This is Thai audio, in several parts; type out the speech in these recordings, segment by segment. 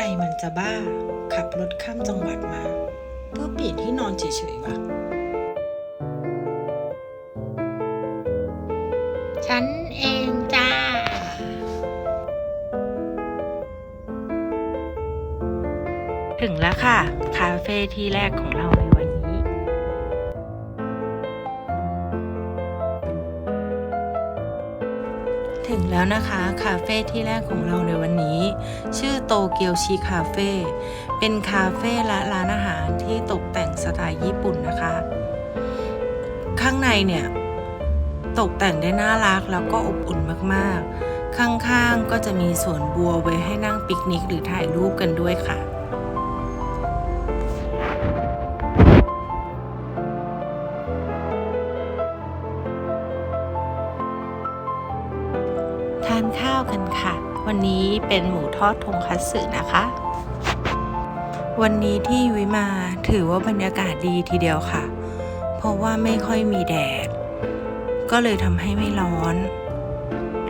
รมันจะบ้า ขับรถข้ามจังหวัดมา เพื่อเปลี่ยนที่นอนเฉยๆวะ ฉันเองจ้า ถึงแล้วค่ะ คาเฟ่ที่แรกของเรา แล้วนะคะคาเฟ่ที่แรกของเราในวันนี้ ชื่อโตเกียวชีคาเฟ่เป็นคาเฟ่และร้านอาหารที่ตกแต่งสไตล์ญี่ปุ่นนะคะ ข้างในเนี่ย ตกแต่งได้น่ารักแล้วก็อบอุ่นมากๆ ข้างๆก็จะมีสวนบัวไว้ให้นั่งปิกนิกหรือถ่ายรูปกันด้วยค่ะ ทานข้าวกันค่ะ วันนี้เป็นหมูทอดทงคัตสึนะคะ วันนี้ที่วิมาถือว่าบรรยากาศดีทีเดียวค่ะ เพราะว่าไม่ค่อยมีแดด ก็เลยทำให้ไม่ร้อน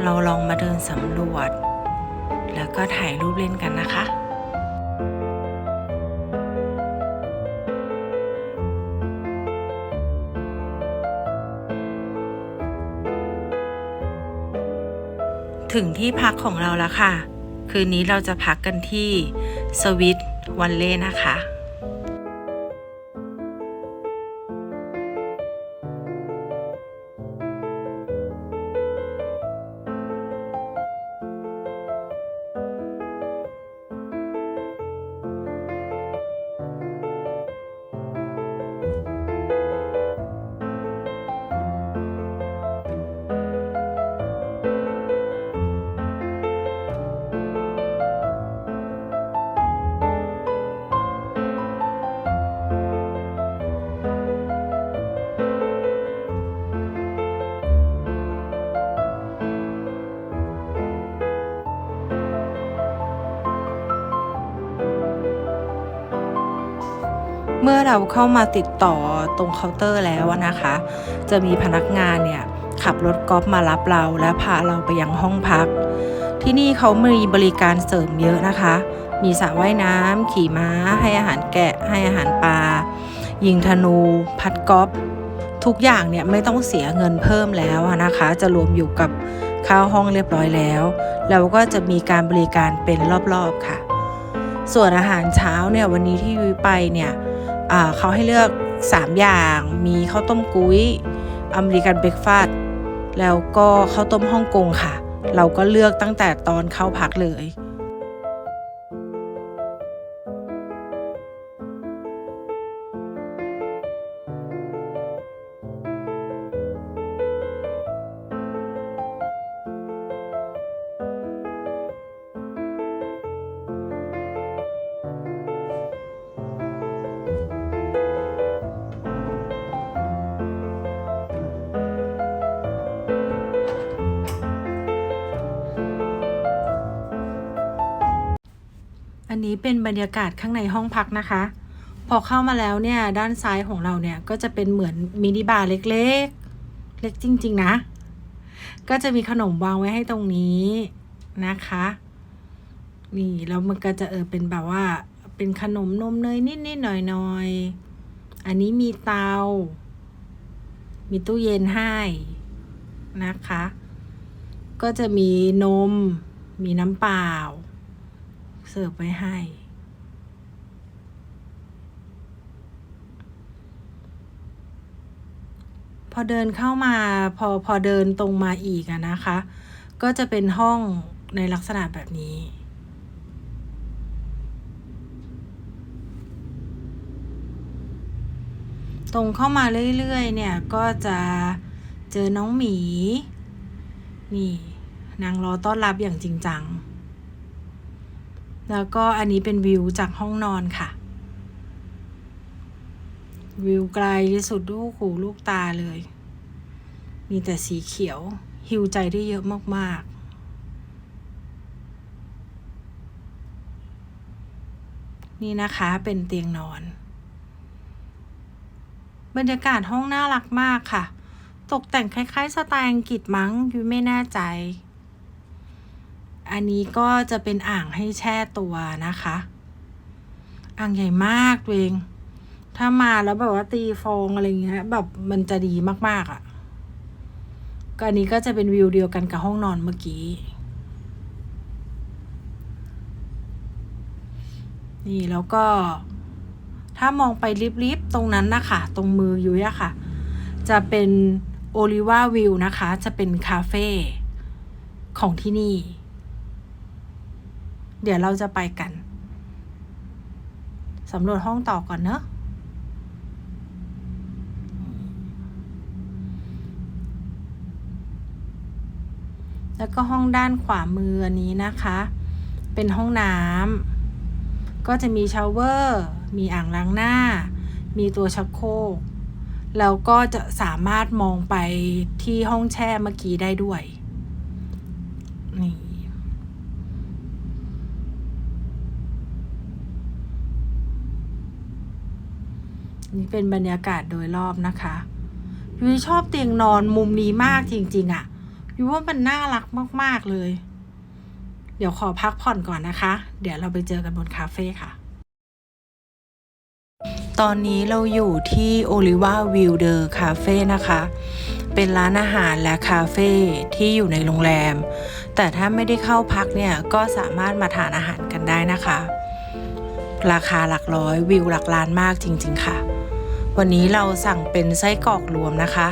เราลองมาเดินสำรวจ แล้วก็ถ่ายรูปเล่นกันนะคะ ถึงที่พักของเราแล้วค่ะ คืนนี้เราจะพักกันที่สวิตวันเล่นะคะ มื่อเราเข้ามาติดต่อตรงเคาน์เตอร์แล้วนะคะ จะมีพนักงานเนี่ยขับรถกอล์ฟมารับเราและพาเราไปยังห้องพัก ที่นี่เขามีบริการเสริมเยอะนะคะ มีสระว่ายน้ำขี่ม้า ให้อาหารแกะ ให้อาหารปลา ยิงธนู พัดกอล์ฟทุกอย่างเนี่ยไม่ต้องเสียเงินเพิ่มแล้วนะคะ จะรวมอยู่กับค่าห้องเรียบร้อยแล้ว แล้วก็จะมีการบริการเป็นรอบๆค่ะ ส่วนอาหารเช้าเนี่ยวันนี้ที่ยุ้ยไปเนี่ย เขาให้เลือก 3 อย่างมีข้าวต้มกุ้ยอเมริกันเบรกฟาสต์แล้วก็ข้าวต้มฮ่องกงค่ะ เราก็เลือกตั้งแต่ตอนเข้าพักเลย เป็นบรรยากาศข้างในห้องพักนะคะ พอเข้ามาแล้วเนี่ยด้านซ้ายของเราเนี่ยก็จะเป็นเหมือนมินิบาร์เล็กๆ เล็กจริง ๆ นะ ก็จะมีขนมวางไว้ให้ตรงนี้นะคะ นี่แล้วมันก็จะเออเป็นแบบว่าเป็นขนมนมเนยนิดๆหน่อยๆ อันนี้มีเตา มีตู้เย็นให้นะคะ ก็จะมีนม มีน้ำเปล่า เสิร์ฟไว้ให้ พอเดินเข้ามาพอพอเดินตรงมาอีกอะนะคะ ก็จะเป็นห้องในลักษณะแบบนี้ตรงเข้ามาเรื่อยๆ เนี่ย ก็จะเจอน้องหมี นี่ นางรอต้อนรับอย่างจริงจัง แล้วก็อันนี้เป็นวิวจากห้องนอนค่ะ วิวไกลสุดลูกหูลูกตาเลย มีแต่สีเขียวหิวใจได้เยอะมากๆ นี่นะคะเป็นเตียงนอน บรรยากาศห้องน่ารักมากค่ะ ตกแต่งคล้ายๆ สไตล์อังกฤษมั้งยุ้ยไม่แน่ใจ อันนี้ก็จะเป็นอ่างให้แช่ตัวนะคะ อ่างใหญ่มากตัวเอง ถ้ามาแล้วแบบว่าตีฟองอะไรเงี้ย แบบมันจะดีมากๆอะ่ะก็อันนี้ก็จะเป็นวิวเดียวกันกับห้องนอนเมื่อกี้ นี่แล้วก็ ถ้ามองไปลิบๆตรงนั้นนะคะ ตรงมือยุ้ยอะค่ะ จะเป็นโอลิวาวิวนะคะ จะเป็นคาเฟ่ของที่นี่ เดี๋ยวเราจะไปกันสำรวจห้องต่อก่อนเนอะแล้วก็ห้องด้านขวามืออันนี้นะคะ เป็นห้องน้ำก็จะมีชาวเวอร์ มีอ่างล้างหน้า มีตัวชักโครกแล้วก็จะสามารถมองไปที่ห้องแช่เมื่อกี้ได้ด้วย นี่ นี่เป็นบรรยากาศโดยรอบนะคะยุ้ยชอบเตียงนอนมุมนี้มากจริง ๆอะ่ะยุ้ยว่ามันน่ารักมากๆเลย เดี๋ยวขอพักผ่อนก่อนนะคะ เดี๋ยวเราไปเจอกันบนคาเฟ่ค่ะ ตอนนี้เราอยู่ที่โอลิวาวิวเดอร์คาเฟ่นะคะ เป็นร้านอาหารและคาเฟ่ที่อยู่ในโรงแรม แต่ถ้าไม่ได้เข้าพักเนี่ยก็สามารถมาทานอาหารกันได้นะคะ ราคาหลักร้อยวิวหลักล้านมากจริง ๆ ค่ะ วันนี้เราสั่งเป็นไส้กรอกรวมนะคะ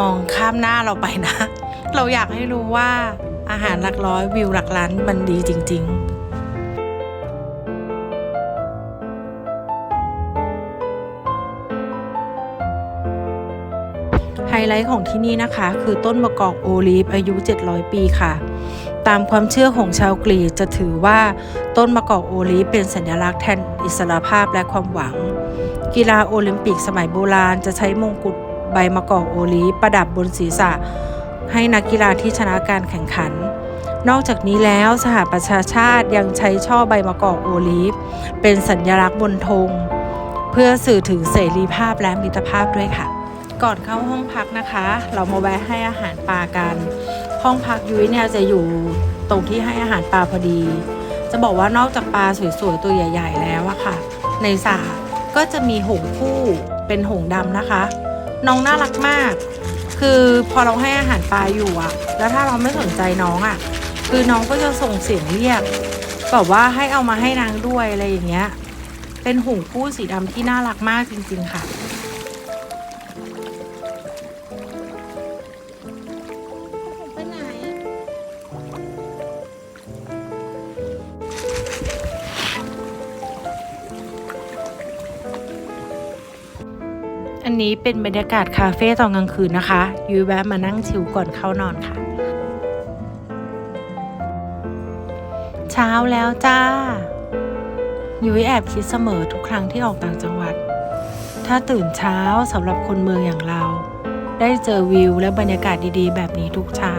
มองข้ามหน้าเราไปนะ เราอยากให้รู้ว่าอาหารหลักร้อยวิวหลักล้านมันดีจริง ๆ ไฮไลท์ของที่นี่นะคะ คือต้นมะกอกโอลีฟอายุ 700 ปีค่ะ ตามความเชื่อของชาวกรีกจะถือว่าต้นมะกอกโอลีฟเป็นสัญลักษณ์แทนอิสรภาพและความหวัง กีฬาโอลิมปิกสมัยโบราณจะใช้มงกุฎใบมะกอกโอลีฟประดับบนศีรษะ ให้นักกีฬาที่ชนะการแข่งขัน นอกจากนี้แล้วสหประชาชาติยังใช้ช่อใบมะกอกโอลีฟเป็นสัญลักษณ์บนธงเพื่อสื่อถึงเสรีภาพและมิตรภาพด้วยค่ะ ก่อนเข้าห้องพักนะคะ เรามาแวะให้อาหารปลากัน ห้องพักยุ้ยเนี่ยจะอยู่ตรงที่ให้อาหารปลาพอดี จะบอกว่านอกจากปลาสวยๆตัวใหญ่ ๆ แล้วอะค่ะ ในสระก็จะมีหงส์ผู้เป็นหงดำนะคะ น้องน่ารักมาก คือพอเราให้อาหารปลาอยู่อะแล้วถ้าเราไม่สนใจน้องอะคือน้องก็จะส่งเสียงเรียกแบบว่าให้เอามาให้นางด้วยอะไรอย่างเงี้ย เป็นหงส์ผู้สีดำที่น่ารักมากจริง ๆ ค่ะ อันนี้เป็นบรรยากาศคาเฟ่ตอนกลางคืนนะคะยุ้ยแวะมานั่งชิลก่อนเข้านอนค่ะ เช้าแล้วจ้า ยุ้ยแอบคิดเสมอทุกครั้งที่ออกต่างจังหวัด ถ้าตื่นเช้าสำหรับคนเมืองอย่างเรา ได้เจอวิวและบรรยากาศดีๆ แบบนี้ทุกเช้า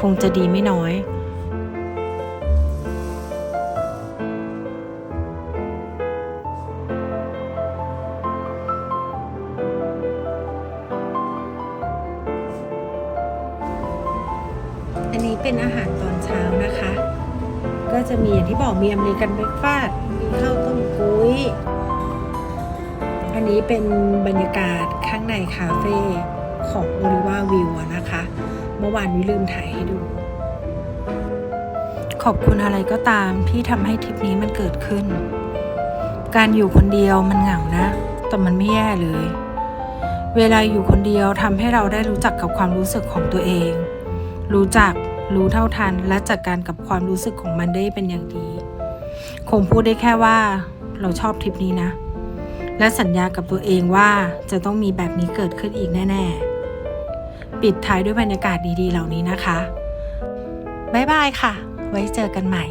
คงจะดีไม่น้อย อันนี้เป็นอาหารตอนเช้านะคะ ก็จะมีอย่างที่บอกมีอเมริกันเบรกฟาสต์มีข้าวต้มกุ้ย อันนี้เป็นบรรยากาศข้างในคาเฟ่ของโอลิวาวิวนะคะ เมื่อวานวิลืมถ่ายให้ดู ขอบคุณอะไรก็ตามที่ทำให้ทริปนี้มันเกิดขึ้น การอยู่คนเดียวมันเหงานะ แต่มันไม่แย่เลย เวลาอยู่คนเดียวทำให้เราได้รู้จักกับความรู้สึกของตัวเอง รู้จัก รู้เท่าทัน และจัดการกับความรู้สึกของมันได้เป็นอย่างดี คงพูดได้แค่ว่าเราชอบทริปนี้นะ และสัญญากับตัวเองว่าจะต้องมีแบบนี้เกิดขึ้นอีกแน่ ๆ ปิดท้ายด้วยบรรยากาศดีๆ เหล่านี้นะคะ บ๊ายบายค่ะ ไว้เจอกันใหม่